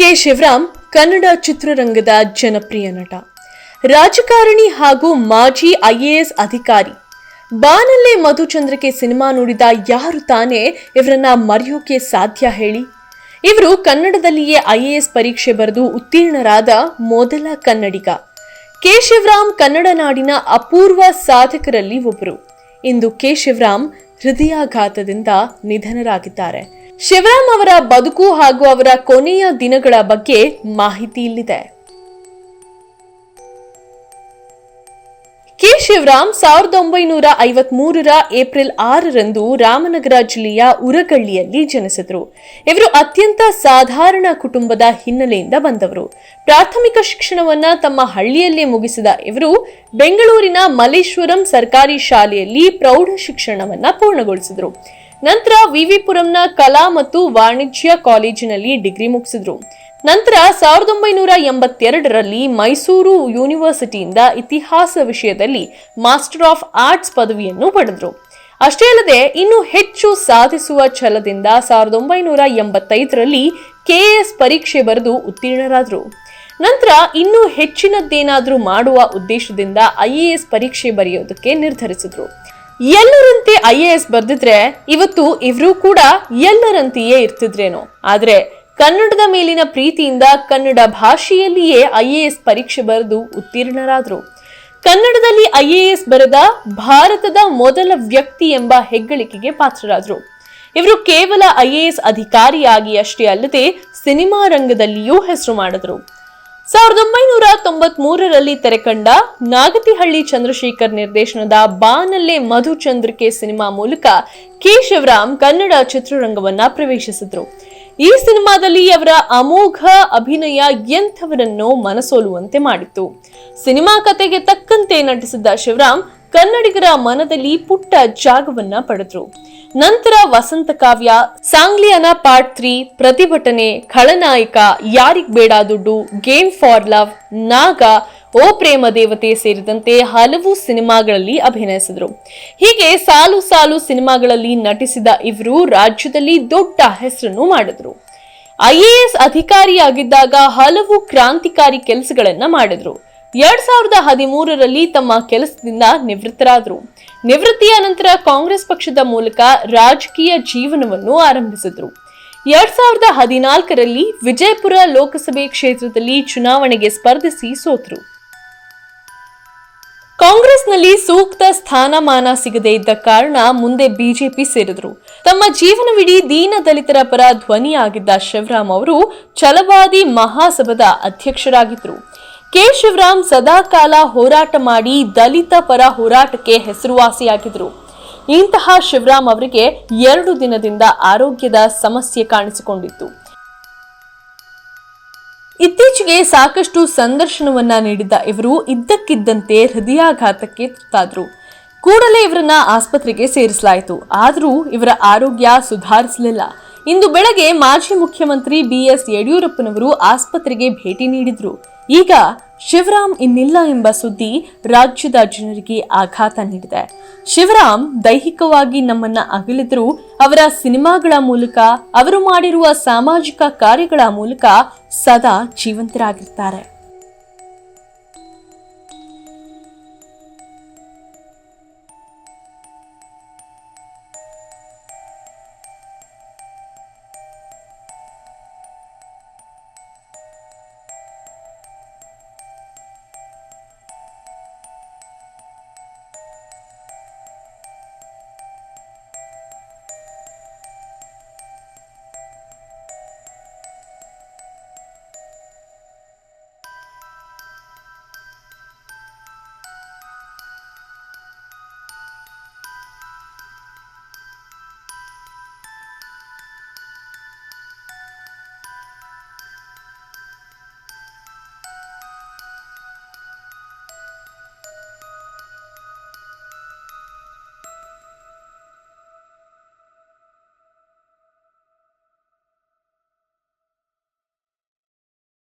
K. Shivaram Kannada ಚಿತ್ರರಂಗದ ಜನಪ್ರಿಯ ನಟ. ರಾಜಕಾರಣಿ ಹಾಗೂ ಮಾಜಿ ಐಎಎಸ್ ಅಧಿಕಾರಿ. ಬಾನಲ್ಲೇ ಮಧುಚಂದ್ರಕ್ಕೆ ಸಿನಿಮಾ ನೋಡಿದ ಯಾರು ತಾನೇ ಇವರನ್ನ ಮರೆಯೋಕೆ ಸಾಧ್ಯ ಹೇಳಿ. ಇವರು ಕನ್ನಡದಲ್ಲಿಯೇ ಐಎಎಸ್ ಪರೀಕ್ಷೆ ಬರೆದು ಉತ್ತೀರ್ಣರಾದ ಮೊದಲ ಕನ್ನಡಿಗ. ಕೆ. ಶಿವರಾಮ್ ಕನ್ನಡ ನಾಡಿನ ಅಪೂರ್ವ ಸಾಧಕರಲ್ಲಿ ಒಬ್ಬರು ಇಂದು ಕೆ. ಶಿವರಾಮ್ ಹೃದಯಾಘಾತದಿಂದ ನಿಧನರಾಗಿದ್ದಾರೆ. ಶಿವರಾಮ್ ಅವರ ಬದುಕು ಹಾಗೂ ಅವರ ಕೊನೆಯ ದಿನಗಳ ಬಗ್ಗೆ ಮಾಹಿತಿ ಇಲ್ಲಿದೆ. ಕೆ. ಶಿವರಾಮ್ ಸಾವಿರದ ಒಂಬೈನೂರ ಐವತ್ ಮೂರರ ಏಪ್ರಿಲ್ ಆರರಂದು ರಾಮನಗರ ಜಿಲ್ಲೆಯ ಉರಗಳ್ಳಿಯಲ್ಲಿ ಜನಿಸಿದರು. ಇವರು ಅತ್ಯಂತ ಸಾಧಾರಣ ಕುಟುಂಬದ ಹಿನ್ನೆಲೆಯಿಂದ ಬಂದವರು. ಪ್ರಾಥಮಿಕ ಶಿಕ್ಷಣವನ್ನ ತಮ್ಮ ಹಳ್ಳಿಯಲ್ಲೇ ಮುಗಿಸಿದ ಇವರು ಬೆಂಗಳೂರಿನ ಮಲ್ಲೇಶ್ವರಂ ಸರ್ಕಾರಿ ಶಾಲೆಯಲ್ಲಿ ಪ್ರೌಢ ಶಿಕ್ಷಣವನ್ನ ಪೂರ್ಣಗೊಳಿಸಿದರು. ನಂತರ ವಿವಿಪುರಂನ ಕಲಾ ಮತ್ತು ವಾಣಿಜ್ಯ ಕಾಲೇಜಿನಲ್ಲಿ ಡಿಗ್ರಿ ಮುಗಿಸಿದ್ರು. ನಂತರ ಸಾವಿರದ ಒಂಬೈನೂರ ಎಂಬತ್ತೆರಡರಲ್ಲಿ ಮೈಸೂರು ಯೂನಿವರ್ಸಿಟಿಯಿಂದ ಇತಿಹಾಸ ವಿಷಯದಲ್ಲಿ ಮಾಸ್ಟರ್ ಆಫ್ ಆರ್ಟ್ಸ್ ಪದವಿಯನ್ನು ಪಡೆದರು. ಅಷ್ಟೇ ಅಲ್ಲದೆ ಇನ್ನು ಹೆಚ್ಚು ಸಾಧಿಸುವ ಛಲದಿಂದ ಸಾವಿರದ ಒಂಬೈನೂರ ಎಂಬತ್ತೈದರಲ್ಲಿ ಕೆಎಎಸ್ ಪರೀಕ್ಷೆ ಬರೆದು ಉತ್ತೀರ್ಣರಾದರು. ನಂತರ ಇನ್ನೂ ಹೆಚ್ಚಿನದ್ದೇನಾದರೂ ಮಾಡುವ ಉದ್ದೇಶದಿಂದ ಐಎಎಸ್ ಪರೀಕ್ಷೆ ಬರೆಯೋದಕ್ಕೆ ನಿರ್ಧರಿಸಿದ್ರು. ಎಲ್ಲರಂತೆ ಐ ಎ ಎಸ್ ಬರೆದಿದ್ರೆ ಇವತ್ತು ಇವರು ಕೂಡ ಎಲ್ಲರಂತೆಯೇ ಇರ್ತಿದ್ರೇನೋ. ಆದ್ರೆ ಕನ್ನಡದ ಮೇಲಿನ ಪ್ರೀತಿಯಿಂದ ಕನ್ನಡ ಭಾಷೆಯಲ್ಲಿಯೇ ಐ ಎ ಎಸ್ ಪರೀಕ್ಷೆ ಬರೆದು ಉತ್ತೀರ್ಣರಾದರು. ಕನ್ನಡದಲ್ಲಿ ಐ ಎ ಎಸ್ ಬರೆದ ಭಾರತದ ಮೊದಲ ವ್ಯಕ್ತಿ ಎಂಬ ಹೆಗ್ಗಳಿಕೆಗೆ ಪಾತ್ರರಾದರು. ಇವರು ಕೇವಲ ಐ ಎ ಎಸ್ ಅಧಿಕಾರಿಯಾಗಿ ಅಷ್ಟೇ ಅಲ್ಲದೆ ಸಿನಿಮಾ ರಂಗದಲ್ಲಿಯೂ ಹೆಸರು ಮಾಡಿದ್ರು. ಸಾವಿರದ ಒಂಬೈನೂರ ತೊಂಬತ್ ಮೂರರಲ್ಲಿ ತೆರೆಕಂಡ ನಾಗತಿಹಳ್ಳಿ ಚಂದ್ರಶೇಖರ್ ನಿರ್ದೇಶನದ ಬಾನಲ್ಲೇ ಮಧುಚಂದ್ರಿಕೆ ಸಿನಿಮಾ ಮೂಲಕ ಕೆ ಶಿವರಾಮ್ ಕನ್ನಡ ಚಿತ್ರರಂಗವನ್ನ ಪ್ರವೇಶಿಸಿದ್ರು. ಈ ಸಿನಿಮಾದಲ್ಲಿ ಅವರ ಅಮೋಘ ಅಭಿನಯ ಎಂಥವರನ್ನು ಮನಸೋಲುವಂತೆ ಮಾಡಿತ್ತು. ಸಿನಿಮಾ ಕತೆಗೆ ತಕ್ಕಂತೆ ನಟಿಸಿದ್ದ ಶಿವರಾಮ್ ಕನ್ನಡಿಗರ ಮನದಲ್ಲಿ ಪುಟ್ಟ ಜಾಗವನ್ನ ಪಡೆದ್ರು. ನಂತರ ವಸಂತ ಕಾವ್ಯ, ಸಾಂಗ್ಲಿಯನ ಪಾರ್ಟ್ ತ್ರೀ ಪ್ರತಿಭಟನೆ, ಖಳನಾಯಕ, ಯಾರಿಗ್ ಬೇಡ ದುಡ್ಡು ಗೇಮ್ ಫಾರ್ ಲವ್ ನಾಗ, ಓ ಪ್ರೇಮ ದೇವತೆ ಸೇರಿದಂತೆ ಹಲವು ಸಿನಿಮಾಗಳಲ್ಲಿ ಅಭಿನಯಿಸಿದರು. ಹೀಗೆ ಸಾಲು ಸಾಲು ಸಿನಿಮಾಗಳಲ್ಲಿ ನಟಿಸಿದ ಇವರು ರಾಜ್ಯದಲ್ಲಿ ದೊಡ್ಡ ಹೆಸರನ್ನು ಮಾಡಿದ್ರು. ಐಎಎಸ್ ಅಧಿಕಾರಿಯಾಗಿದ್ದಾಗ ಹಲವು ಕ್ರಾಂತಿಕಾರಿ ಕೆಲಸಗಳನ್ನು ಮಾಡಿದ್ರು. ಎರಡ್ ಸಾವಿರದ ಹದಿಮೂರರಲ್ಲಿ ತಮ್ಮ ಕೆಲಸದಿಂದ ನಿವೃತ್ತರಾದರು. ನಿವೃತ್ತಿಯ ನಂತರ ಕಾಂಗ್ರೆಸ್ ಪಕ್ಷದ ಮೂಲಕ ರಾಜಕೀಯ ಜೀವನವನ್ನು ಆರಂಭಿಸಿದ್ರು. ಎರಡ್ ಸಾವಿರದ ಹದಿನಾಲ್ಕರಲ್ಲಿ ವಿಜಯಪುರ ಲೋಕಸಭೆ ಕ್ಷೇತ್ರದಲ್ಲಿ ಚುನಾವಣೆಗೆ ಸ್ಪರ್ಧಿಸಿ ಸೋತರು. ಕಾಂಗ್ರೆಸ್ನಲ್ಲಿ ಸೂಕ್ತ ಸ್ಥಾನಮಾನ ಸಿಗದೇ ಇದ್ದ ಕಾರಣ ಮುಂದೆ ಬಿಜೆಪಿ ಸೇರಿದ್ರು. ತಮ್ಮ ಜೀವನವಿಡೀ ದೀನ ದಲಿತರ ಪರ ಧ್ವನಿಯಾಗಿದ್ದ ಶಿವರಾಮ್ ಅವರು ಛಲವಾದಿ ಮಹಾಸಭದ ಅಧ್ಯಕ್ಷರಾಗಿದ್ರು. ಕೆ ಶಿವರಾಮ್ ಸದಾಕಾಲ ಹೋರಾಟ ಮಾಡಿ ದಲಿತ ಪರ ಹೋರಾಟಕ್ಕೆ ಹೆಸರುವಾಸಿಯಾಗಿದ್ರು. ಇಂತಹ ಶಿವರಾಮ್ ಅವರಿಗೆ ಎರಡು ದಿನದಿಂದ ಆರೋಗ್ಯದ ಸಮಸ್ಯೆ ಕಾಣಿಸಿಕೊಂಡಿತ್ತು. ಇತ್ತೀಚೆಗೆ ಸಾಕಷ್ಟು ಸಂದರ್ಶನವನ್ನ ನೀಡಿದ್ದ ಇವರು ಇದ್ದಕ್ಕಿದ್ದಂತೆ ಹೃದಯಾಘಾತಕ್ಕೆ ತುತ್ತಾದ್ರು. ಕೂಡಲೇ ಇವರನ್ನ ಆಸ್ಪತ್ರೆಗೆ ಸೇರಿಸಲಾಯಿತು. ಆದರೂ ಇವರ ಆರೋಗ್ಯ ಸುಧಾರಿಸಲಿಲ್ಲ. ಇಂದು ಬೆಳಗ್ಗೆ ಮಾಜಿ ಮುಖ್ಯಮಂತ್ರಿ ಬಿಎಸ್ ಯಡಿಯೂರಪ್ಪನವರು ಆಸ್ಪತ್ರೆಗೆ ಭೇಟಿ ನೀಡಿದ್ರು. ಈಗ ಶಿವರಾಮ್ ಇನ್ನಿಲ್ಲ ಎಂಬ ಸುದ್ದಿ ರಾಜ್ಯದ ಜನರಿಗೆ ಆಘಾತ ನೀಡಿದೆ. ಶಿವರಾಮ್ ದೈಹಿಕವಾಗಿ ನಮ್ಮನ್ನ ಅಗಲಿದ್ರು ಅವರ ಸಿನಿಮಾಗಳ ಮೂಲಕ, ಅವರು ಮಾಡಿರುವ ಸಾಮಾಜಿಕ ಕಾರ್ಯಗಳ ಮೂಲಕ ಸದಾ ಜೀವಂತರಾಗಿರ್ತಾರೆ.